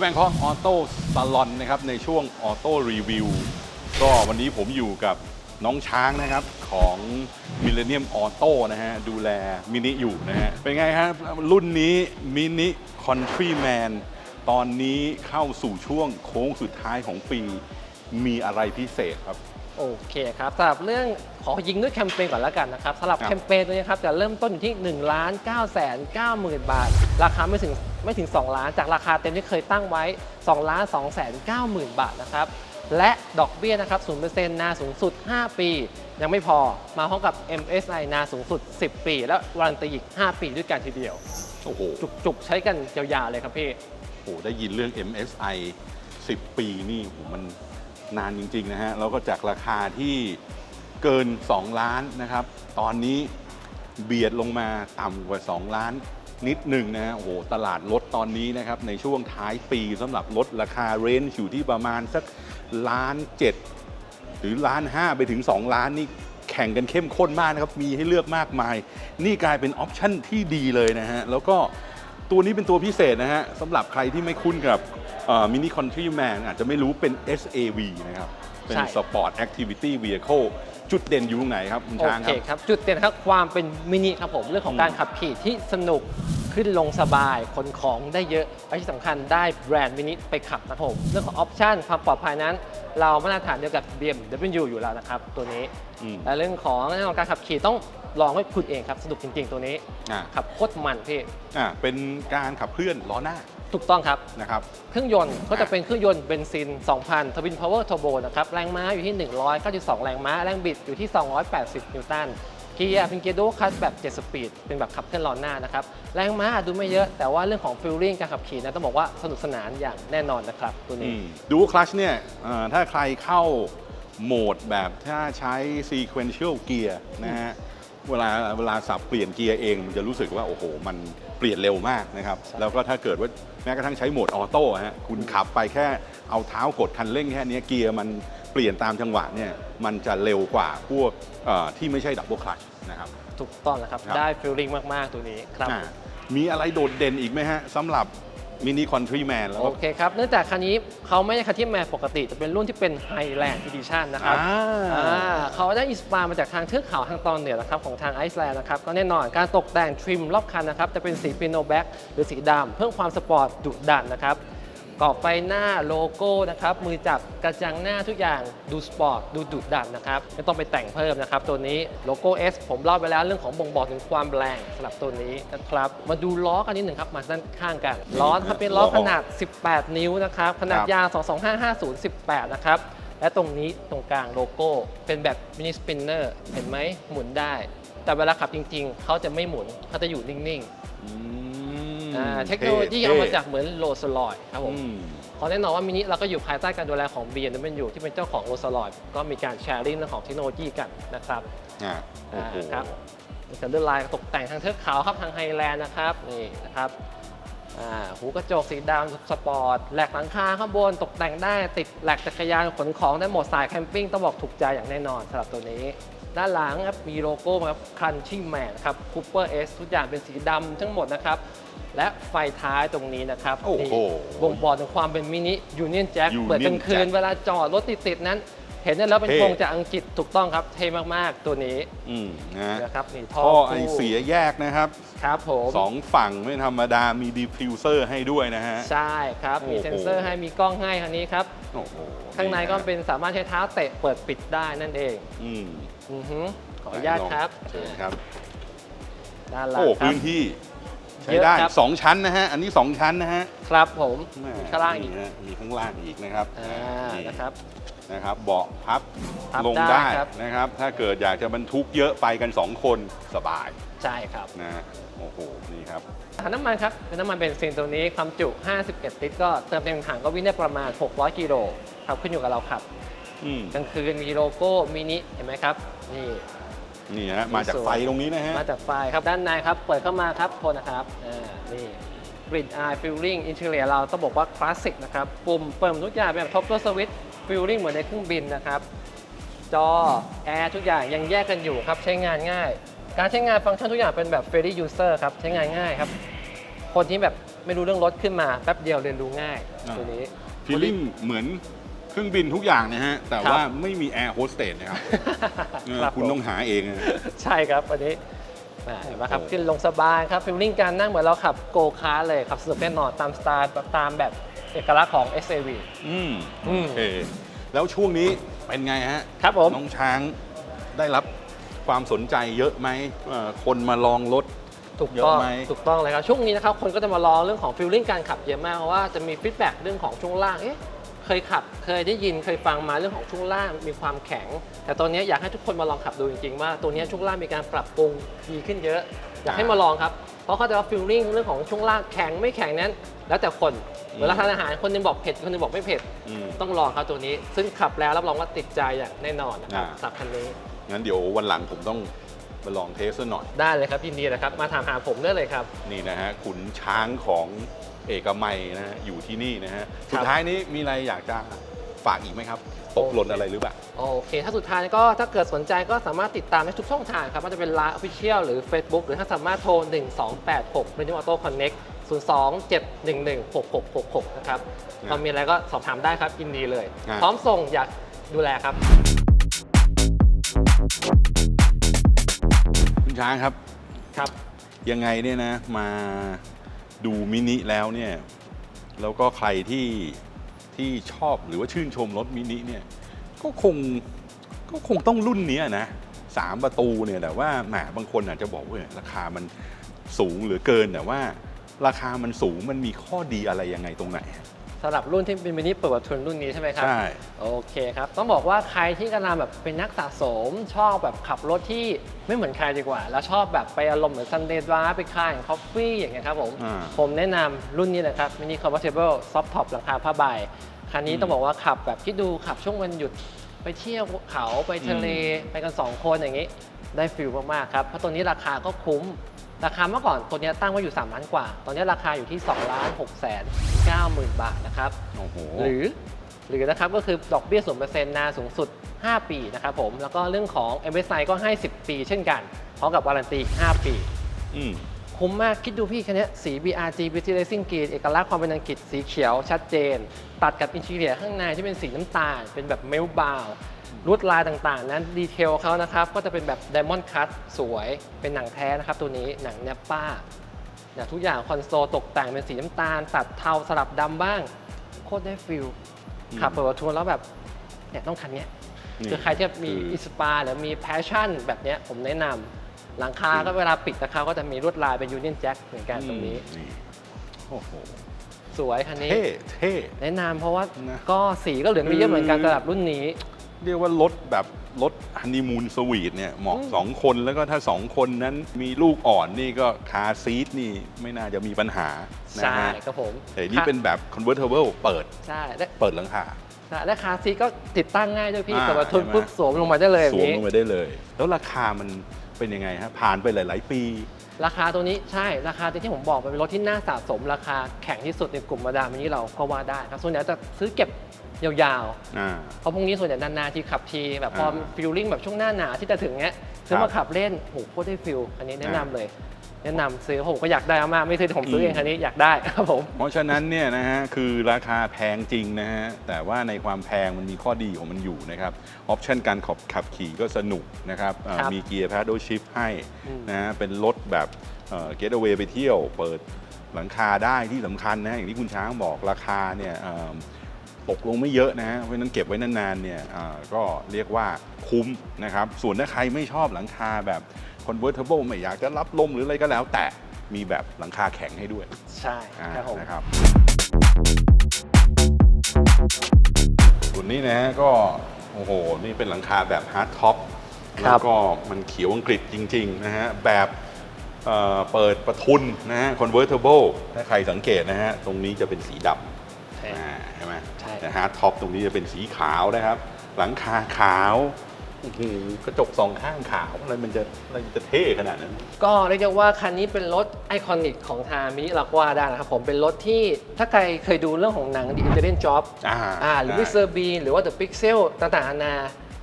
แบงคอกออโต้ซาลอนนะครับในช่วงออโต้รีวิวก็วันนี้ผมอยู่กับน้องช้างนะครับของ Millennium Auto นะฮะดูแลมินิอยู่นะฮะเป็นไงครับรุ่นนี้มินิ Countryman ตอนนี้เข้าสู่ช่วงโค้งสุดท้ายของปี มีอะไรพิเศษครับ โอเคครับสำหรับเรื่องขอยิงด้วยแคมเปญก่อนแล้วกันนะครับสำหรับครับ แคมเปญตัวนี้ครับจะเริ่มต้นอยู่ที่1นึ่งล้านเก้าแสนเก้าหมื่นบาท ราคาไม่ถึงไม่ถึง 2 ล้าน จากราคาเต็มที่เคยตั้งไว้2ล้าน2แสนเก้าหมื่นบาทนะครับ และดอกเบี้ยนะครับ0%นาสูงสุด 5 ปี ยังไม่พอมาพร้อมกับ MSI นาสูงสุด 10 ปี และวารันตีอีก 5 ปีด้วยกันทีเดียว โอ้โห จุกๆ ใช้กันยาวๆเลยครับพี่ โอ้โห ได้ยินเรื่อง MSI 10 ปีนี่โหมัน นานจริง ๆ นะฮะแล้วก็จากราคาที่เกิน 2 ล้านนะครับ ตอนนี้เบียดลงมาต่ำกว่า 2 ล้านนิดหนึ่งนะฮะโอ้โหตลาดรถตอนนี้นะครับ ในช่วงท้ายปีสำหรับรถราคาเรนจ์อยู่ที่ประมาณสักล้านเจ็ดหรือล้านห้าไปถึง 2 ล้านนี่แข่งกันเข้มข้นมากนะครับ มีให้เลือกมากมาย นี่กลายเป็นออปชั่นที่ดีเลยนะฮะ แล้วก็ตัวนี้เป็นตัวพิเศษนะฮะสำหรับใครที่ไม่คุ้นกับ มินิคอนทรีแมนอาจจะไม่รู้เป็น SAV นะครับ เป็น ใช่ Sport Activity Vehicle จุดเด่นอยู่ตรงไหนครับคุณโอช้างคเครับ ครับ จุดเด่นครับความเป็นมินิครับผมเรื่องของอืมการขับขี่ที่สนุกขึ้นลงสบายขนของได้เยอะและที่สำคัญได้แบรนด์มินิไปขับนะครับผมเรื่องของออปชันความปลอดภัยนั้น เรามาตรฐานเดียวกับ BMW อยู่แล้วนะครับ ตัวนี้อืมและเรื่องของเรื่องของการขับขี่ต้องลองให้คุณเองครับสนุกจริง ๆ ตัวนี้อ่าขับโคตรมันพี่ อ่าเป็นการขับเคลื่อนล้อหน้า ถูกต้องครับ นะครับ เครื่องยนต์ก็จะเป็นเครื่องยนต์เบนซิน 2,000 ทวินพาวเวอร์ r ท b o นะครับ แรงม้าอยู่ที่ 192 แรงม้า แรงบิดอยู่ที่ 280 นิวตัน เกียร์เป็นเกียร์ดูคัสแบบ 7 สปีด เป็นแบบขับเคลื่อนล้อหน้านะครับ แรงม้าดูไม่เยอะ แต่ว่าเรื่องของฟิลลิ่งการขับขี่นะต้องบอกว่าสนุกสนานอย่างแน่นอนนะครับตัวนี้ ดูคลัชเนี่ยเอ่อถ้าใครเข้าโหมดแบบถ้าใช้ sequential gear นะฮะ เวลาเวลาสับเปลี่ยนเกียร์เองมันจะรู้สึกว่าโอ้โห มันเปลี่ยนเร็วมากนะครับใช่แล้วก็ถ้าเกิดว่าแม้กระทั่งใช้โหมดออโต้ฮะคุณขับไปแค่เอาเท้ากดคันเร่งแค่เนี้ยเกียร์มันเปลี่ยนตามจังหวะเนี่ยมันจะเร็วกว่าพวกเอ่อที่ไม่ใช่ดับเบิลคลัชนะครับถูกต้องนะครับครับได้ฟิลลิ่งมาก ๆ ตัวนี้ครับอ่ามีอะไรโดดเด่นอีกไหมฮะสำหรับ มินิคอนทรีแมนแล้วโอก็ เคครับ เนื่องจากคันนี้เขาไม่ใช่คันที่แมนปกติจะเป็นรุ่นที่เป็น Highland Edition นะครับอ่า อ่าเขาได้อินสปายมาจากทางเทือกเขาทางตอนเหนือนะครับของทางไอซ์แลนด์นะครับ ก็แน่นอนการตกแต่งทริมรอบคันนะครับ จะเป็นสีปิโนแบ็กหรือสีดำเพิ่มความสปอร์ตดุดันนะครับ กรอบไฟหน้าโลโก้นะครับมือจับกระจังหน้าทุกอย่างดูสปอร์ตดูดุดันนะครับไม่ต้องไปแต่งเพิ่มนะครับตัวนี้โลโก้ S ผมเล่าไปแล้วเรื่องของบ่งบอกถึงความแรงสำหรับตัวนี้นะครับมาดูล้อกันนิดหนึ่งครับมาด้านข้างกันล้อครับเป็นล้อขนาด 18 นิ้วนะครับขนาดยาว 22550 18 นะครับและตรงนี้ตรงกลางโลโก้ เป็นแบบมินิสปินเนอร์เห็นไหมหมุนได้ แต่เวลาขับจริง ๆ เขาจะไม่หมุนเขาจะอยู่นิ่งๆ อ่าเทคโนโลยีเอามาจากเหมือนโรลส์รอยครับผมอืมเพราะแน่นอนว่ามินิเราก็อยู่ภายใต้การดูแลของ BMW ที่เป็นเจ้าของโรลส์รอยก็มีการแชร์ลิงเรื่องของเทคโนโลยีกันนะครับอ่าโอ้อ่าโหครับจะเลือกลายตกแต่งทางเทือกเขาครับทางไฮแลนด์นะครับนี่นะครับอ่าหูกระจกสีดำสปอร์ตแหลกหลังคาข้างบนตกแต่งได้ติดแหลกจักรยานขนของได้หมดสายแคมปิ้งต้องบอกถูกใจอย่างแน่นอนสำหรับตัวนี้ ด้านหลังครับมีโลโก้ครับคันชิ่งแมนครับคูเปอร์เอสทุกอย่างเป็นสีดำทั้งหมดนะครับ และไฟท้ายตรงนี้นะครับโอ้โหนี่บ่งบอกถึงความเป็นมินิยูเนียนแจ็ค Union เปิดกลางคืน Jack เวลาจอดรถติดๆนั้น เห็นได้แล้วเป็นเท่ธงจากอังกฤษถูกต้องครับเท่มากๆตัวนี้อืมนะนะครับนี่ท่อท่อคู่ไอเสียแยกนะครับครับผมสองฝั่งไม่ธรรมดามีดิฟฟิวเซอร์ให้ด้วยนะฮะ ใช่ครับ มีโอ้โหเซ็นเซอร์ให้มีกล้องให้คันนี้ครับโอ้โหข้างในก็ะเป็นสามารถใช้เท้าเตะเปิดปิดได้นั่นเองอืมอือฮึขออนุญาตครับเชิญครับด้านหลังโอ้ครัพื้บนที่ ใช้เยอะได้ครับสองชั้นนะฮะ อันนี้สองชั้นนะฮะครับผมแม่มีข้างล่างอีกนี่ฮะมีข้างล่างอีกนะครับอ่านี่นะครับ นะครับเบาะพับพับลงได้ได้ครับ นะครับ ถ้าเกิดอยากจะบรรทุกเยอะไปกันสองคนสบายใช่ครับนะฮะโอ้โหนี่ครับ ถังน้ำมันครับเป็นน้ำมันเบนซินตัวนี้ความจุ 51 ลิตร ก็เติมเต็มถังก็วิ่งได้ประมาณ 600 กิโลครับขึ้นอยู่กับเราขับอืมกลางคืนมีโลโก้มินิเห็นไหมครับนี่ นี่ฮะมาจากไฟตรงนี้นะฮะ มาจากไฟครับด้านในครับ เปิดเข้ามาครับโทษนะครับอ่านี่กริดอายฟิลลิ่งอินเทอร์เนียเราต้องบอกว่าคลาสสิกนะครับ ปุ่มเปิดทุกอย่างแบบท็อปเปอร์สวิตฟิลลิ่งเหมือนในเครื่องบินนะครับ จอ แอร์ทุกอย่างยังแยกกันอยู่ครับ ใช้งานง่าย การใช้งานฟังก์ชันทุกอย่างเป็นแบบ f r e e d y user ครับ ใช้งานง่ายครับ คนที่แบบไม่รู้เรื่องรถขึ้นมาแป๊บเดียวเรียนรู้ง่ายอ่า ตัวนี้ ฟีลลิ่งเหมือน เครื่องบินทุกอย่างนะฮะ แต่ครับว่าไม่มีแอร์โฮสเตสนะครับเออรับคุณผม ต้องหาเองนะ ใช่ครับอันนี้อ่าเห็นไหมครับโอ้โห ขึ้นลงสบายครับฟิลลิ่งการนั่งเหมือนเราขับโกคาร์ทเลยขับสนุกแน่นอนตามสไตล์ตามแบบเอกลักษณ์ของ SAV อืมอืม โอเคแล้วช่วงนี้เป็นไงฮะ ครับผม น้องช้างได้รับความสนใจเยอะไหมเอ่อคนมาลองรถ ถูกเยอะต้องไหมถูกต้องเลยครับ ช่วงนี้นะครับ คนก็จะมาลองเรื่องของฟิลลิ่งการขับเยอะมากเพราะว่าจะมีฟีดแบ็กเรื่องของช่วงล่าง เอ๊ะ เคยขับเคยได้ยินเคยฟังมาเรื่องของช่วงล่างมีความแข็ง แต่ตอนนี้อยากให้ทุกคนมาลองขับดูจริงๆว่าตัวนี้ช่วงล่างมีการปรับปรุงดีขึ้นเยอะ อยากให้มาลองครับเพราะเขาจะว่าฟิลลิ่งเรื่องของช่วงล่างแข็งไม่แข็งนั้น แล้วแต่คนเหมือนเราทานอาหารคนหนึงบอกเผ็ดคนหนึงบอกไม่เผ็ดอืมต้องลองครับตัวนี้ ซึ่งขับแล้วรับรองว่าติดใจอย่างแน่นอนนะครับอ่าสับคันนี้งั้นเดี๋ยววันหลังผมต้องไปลองเทสซะหน่อย ได้เลยครับยินดีเลยครับ มาถามหาผมได้เลยครับ นี่นะฮะขุนช้างของ เอกมัยนะฮะอยู่ที่นี่นะฮะสุดท้ายนี้มีอะไรอยากจะฝากอีกไหมครับตกหล่นอะไรหรือเปล่า โอเค ถ้าสุดท้ายก็ถ้าเกิดสนใจก็สามารถติดตามได้ทุกช่องทางครับว่าจะเป็น Line Official หรือ Facebook หรือถ้าสามารถโทร 1286 Renew Auto Connect 02 711 6666 นะครับนะพอมีอะไรก็สอบถามได้ครับยินดีเลยนะพร้อมส่งอยากดูแลครับ คุณช้างครับ ครับ ยังไงเนี่ยนะมา ดูมินิแล้วเนี่ยแล้วก็ใครที่ที่ชอบหรือว่าชื่นชมรถมินิเนี่ยก็คงก็คงต้องรุ่นนี้นะสามประตูเนี่ยแต่ว่าแหมบางคนอาจจะบอกว่าราคามันสูงหรือเกินแต่ว่าราคามันสูงมันมีข้อดีอะไรยังไงตรงไหน สำหรับรุ่นที่เป็นมินิเปิดประทุนรุ่นนี้ใช่ไหมครับใช่ โอเคครับ ต้องบอกว่าใครที่กำลังแบบเป็นนักสะสม ชอบแบบขับรถที่ไม่เหมือนใครดีกว่า แล้วชอบแบบไปอารมณ์เหมือนซันเดย์ดราไปคายคอฟฟี่อย่างเงี้ยครับผม อ่า ผมแนะนำรุ่นนี้นะครับ Mini Convertible Soft Top หลังคาผ้าใบ คันนี้อืมต้องบอกว่าขับแบบที่ดูขับช่วงวันหยุด ไปเที่ยวเขาไปทะเล ไปกัน 2 คนอย่างนี้ ได้ฟิลมาก ๆ ครับ เพราะตัวนี้ราคาก็คุ้ม ราคาเมื่อก่อนตัวนี้ตั้งไว้อยู่ 3 ล้านกว่า ตอนนี้ราคาอยู่ที่2ล้าน6แสน9หมื่นบาทนะครับ โอ้โห หรือหรือนะครับก็คือดอกเบี้ย0%นานสูงสุด 5 ปีนะครับผม แล้วก็เรื่องของ MSI ก็ให้ 10 ปีเช่นกัน พร้อมกับวารันตี 5 ปี อืม คุ้มมากคิดดูพี่คันนี้สี BRG Beauty Racing Green เอกลักษณ์ความเป็นอังกฤษสีเขียวชัดเจน ตัดกับอินทีเรียข้างในที่เป็นสีน้ำตาล เป็นแบบเมลบาว ลวดลายต่างๆ นั้นดีเทลเขานะครับก็จะเป็นแบบ Diamond Cut สวยเป็นหนังแท้นะครับ ตัวนี้หนังเนปป้าเนี่ยทุกอย่างคอนโซลตกแต่งเป็นสีน้ำตาล ตัดเทาสลับดำบ้าง โคตรได้ฟิลอืมขับเปิดประทุนแล้วแบบเนี่ยต้องคันเนี้ยนี่คือใครที่มีคืออินสปายหรือมีแพชชั่นแบบเนี้ยผมแนะนำหลังคาก็เวลาปิดนะครับก็จะมีลวดลายเป็นยูนิ o n แจ็คเหมือนกันตรงนี้อืมโอ้โหสวยคันนี้เท่เท่แนะนำเพราะว่านะก็สีก็เหลือไม่เยอะเหมือนกันคือสำหรับรุ่นนี้ เรียกว่ารถแบบรถฮันนีมูนสวีทเนี่ยเหมาะอืมสองคนแล้วก็ถ้าสองคนนั้นมีลูกอ่อนนี่ก็คาร์ซีทนี่ไม่น่าจะมีปัญหานะใช่ฮะครับผมแต่นี่เป็นแบบ convertible เปิดใช่และเปิดหลังคาใช่และคาร์ซีทก็ติดตั้งง่ายด้วยพี่อ่าเปิดประทุนเห็นไหม ปุ๊บสวมลงมาได้เลยแบสบวมนี้ ลงไปได้เลย แล้วราคามันเป็นยังไงฮะผ่านไปหลาย ๆ ปี ราคาตัวนี้ใช่ราคาที่ผมบอกไปเป็นรถที่น่าสะสม ราคาแข่งที่สุดในกลุ่มมาดามนี้เราก็ว่าได้ครับส่วนใหญ่จะซื้อเก็บยาวอ่า ๆ เพราะพวกนี้ส่วนใหญ่นานๆที่ขับทีแบบพออ่าฟิลลิ่งแบบช่วงหน้าหนาวที่จะถึงเนี้ยซื้อครัมาบขับเล่นโหโคตรได้ฟิลอันนี้แนะนำอ่าเลย แนะนำซื้อผมก็อยากได้มากไม่ซื้อแต่ผมซื้อมเองคันนี้อยากได้ครับผมเพราะฉะนั้นเนี่ยนะฮะคือราคาแพงจริงนะฮะแต่ว่าในความแพงมันมีข้อดีของมันอยู่นะครับออปชันการขับขับขี่ก็สนุกนะครับเอ่อครับมีเกียร์ paddle shift ให้อืมนะฮะเป็นรถแบบเกตเวย์ไปเที่ยว เปิดหลังคาได้ที่สำคัญนะอย่างที่คุณช้างบอกราคาเนี่ยเอ่อตกลงไม่เยอะนะฮะเพราะฉะนั้นเก็บไว้นานๆเนี่ยเอ่อก็เรียกว่าคุ้มนะครับ ส่วนถ้าใครไม่ชอบหลังคาแบบ convertible ไม่อยากจะรับลมหรืออะไรก็แล้ว แต่มีแบบหลังคาแข็งให้ด้วยใช่อ่าครับผมนะครับส่วนนี้นะฮะก็โอ้โห นี่เป็นหลังคาแบบฮาร์ดท็อปคแล้รัวบก็มันเขียวอังกฤษจริง ๆ นะฮะ แบบเอ่อเปิดประทุนนะฮะ convertible ถ้าใครสังเกตนะฮะ ตรงนี้จะเป็นสีดำ ใช่ อ่าใช่ไหมใช่ แต่ฮาร์ดท็อปตรงนี้จะเป็นสีขาวนะครับ หลังคาขาว อื้อหือกระจกสองข้างขาวอะไรมันจะอะไรมันจะเท่ขนาดนั้น ก็เรียกได้ว่าคันนี้เป็นรถไอคอนิกของทางมินิลากว่าได้นะครับผมเป็นรถที่ถ้าใครเคยดูเรื่องของหนัง The Intelligent Job อ่าอ่าหรือใช่ Mr. Bean หรือว่า The Pixel ต่างๆนานา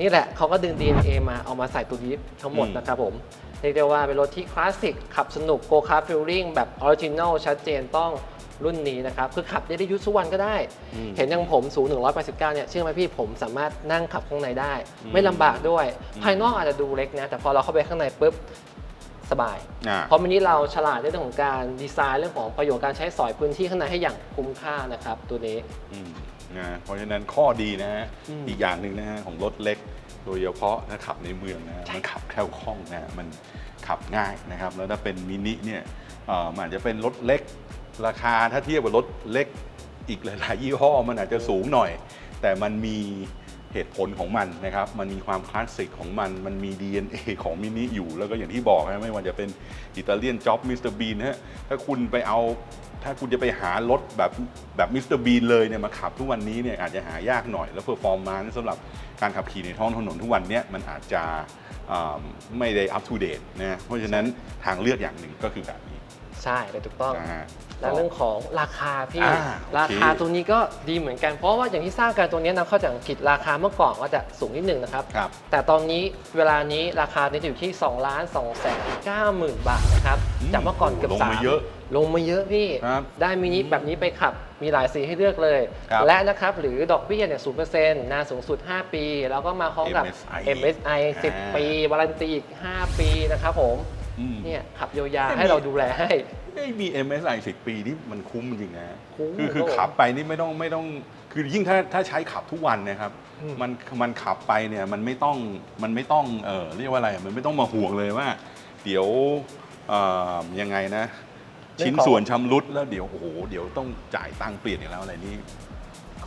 นี่แหละเขาก็ดึง DNA มาเอามาใส่ตัวนี้ทั้งหมดอืม นะครับผมเรียกได้ว่าเป็นรถที่คลาสสิกขับสนุกโกคาร์ฟิลลิ่งแบบออริจินอลชัดเจนต้อง รุ่นนี้นะครับ คือขับได้ได้ยุทธสุวรรณก็ได้ อืมเห็นอย่างผมสูง 189 เนี่ยเชื่อไหมพี่ผมสามารถนั่งขับข้างในได้ อืม ไม่ลำบากด้วยอืมภายนอกอาจจะดูเล็กนะ แต่พอเราเข้าไปข้างในปุ๊บสบาย อ่า เพราะมินิเราฉลาดในเรื่องของการดีไซน์เรื่องของประโยชน์การใช้สอยพื้นที่ข้างในให้อย่างคุ้มค่านะครับตัวนี้ อืมนะเพราะฉะนั้นข้อดีนะฮะอืมอีกอย่างหนึ่งนะฮะของรถเล็ก โดยเฉพาะถ้าขับในเมืองนะฮะใช่มันขับแคล่วคล่องนะฮะมันขับง่ายนะครับ แล้วถ้าเป็นมินิเนี่ยเอ่อมันอาจจะเป็นรถเล็ก ราคาถ้าเทียบกับรถเล็กอีกหลาย ๆ ยี่ห้อมันอาจจะสูงหน่อย แต่มันมีเหตุผลของมันนะครับ มันมีความคลาสสิกของมัน มันมี DNA ของมินิอยู่ แล้วก็อย่างที่บอกนะไม่ว่าจะเป็นอิตาเลียนจ็อบมิสเตอร์บีนฮะ ถ้าคุณไปเอา ถ้าคุณจะไปหารถแบบแบบมิสเตอร์บีนเลยเนี่ยมาขับทุกวันนี้เนี่ยอาจจะหายากหน่อย แล้วเพอร์ฟอร์มานซ์สำหรับการขับขี่ในท้องถนนทุกวันเนี้ยมันอาจจะอ่าไม่ได้อัป o ูเดตนะ เพราะฉะนั้นทางเลือกอย่างหนึ่งก็คือแบบนี้ ใช่เลยถูกต้องนะฮะ และเรื่องของราคาพี่อ่าโอเคราคาตัวนี้ก็ดีเหมือนกันเพราะว่าอย่างที่ทราบกันตัวนี้นำเข้าจากอังกฤษราคาเมื่อก่อนก็จะสูงนิดหนึ่งนะครับ ครับ แต่ตอนนี้เวลานี้ราคานี้จะอยู่ที่2ล้าน2แสน9หมื่นบาทนะครับอืมจากเมื่อก่อนเกือบลงสามมาเยอะลงมาเยอะพี่ ครับได้มินิแบบนี้ไปขับมีหลายสีให้เลือกเลย ครับและนะครับหรือดอกเบี้ยเนี่ยศูนย์เปอร์เซ็นต์นานสูงสุด 5 ปี แล้วก็มาพร้อมกับ MSI MSI อ่า 10 ปีวารันตีอีก 5 ปีนะครับผมอืม เนี่ยขับยาวๆให้เราดูแลให้ ไอ้มี MSI 10 ปีนี่มันคุ้มจริงนะ คุ้มคือคือครับผมขับไปนี่ไม่ต้องไม่ต้อง คือยิ่งถ้าถ้าใช้ขับทุกวันนะครับ อืม มันมันขับไปเนี่ยมันไม่ต้องมันไม่ต้องเออเรียกว่าอะไรมันไม่ต้องมาห่วงเลยว่า เดี๋ยวเอ่อยังไงนะ เรื่องชิ้นของส่วนชำรุดแล้วเดี๋ยวโอ้โหเดี๋ยวต้องจ่ายตังค์เปลี่ยนอีกแล้วอะไรนี่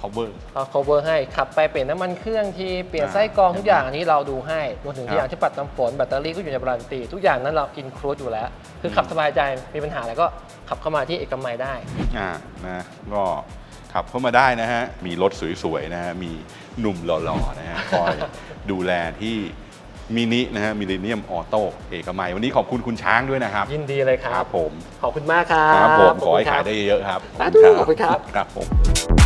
cover เอา cover ให้ขับไปเปลี่ยนน้ำมันเครื่องทีเปลี่ยนอ่าไส้กรองทุกอย่างอันนี้เราดูให้รวมถึงครับที่อย่างที่ปัดน้ำฝนแบตเตอรี่ก็อยู่ในบรันตีทุกอย่างนั้นเราอินคลูดอยู่แล้ว คือขับอืมสบายใจมีปัญหาแล้วก็ขับเข้ามาที่เอกมัยได้อ่านะก็ขับเข้ามาได้นะฮะ มีรถสวยๆนะฮะ มีหนุ่มหล่อๆนะฮะคอยดูแลที่มินินะฮะมิลเลนเนียมออโต้เอกมัย วันนี้ขอบคุณคุณช้างด้วยนะครับ ยินดีเลยครับผม ขอบคุณมากครับ ครับผม ขอให้ณขายรับได้เยอะๆครับสาธุขอบคุณครับ ครับผม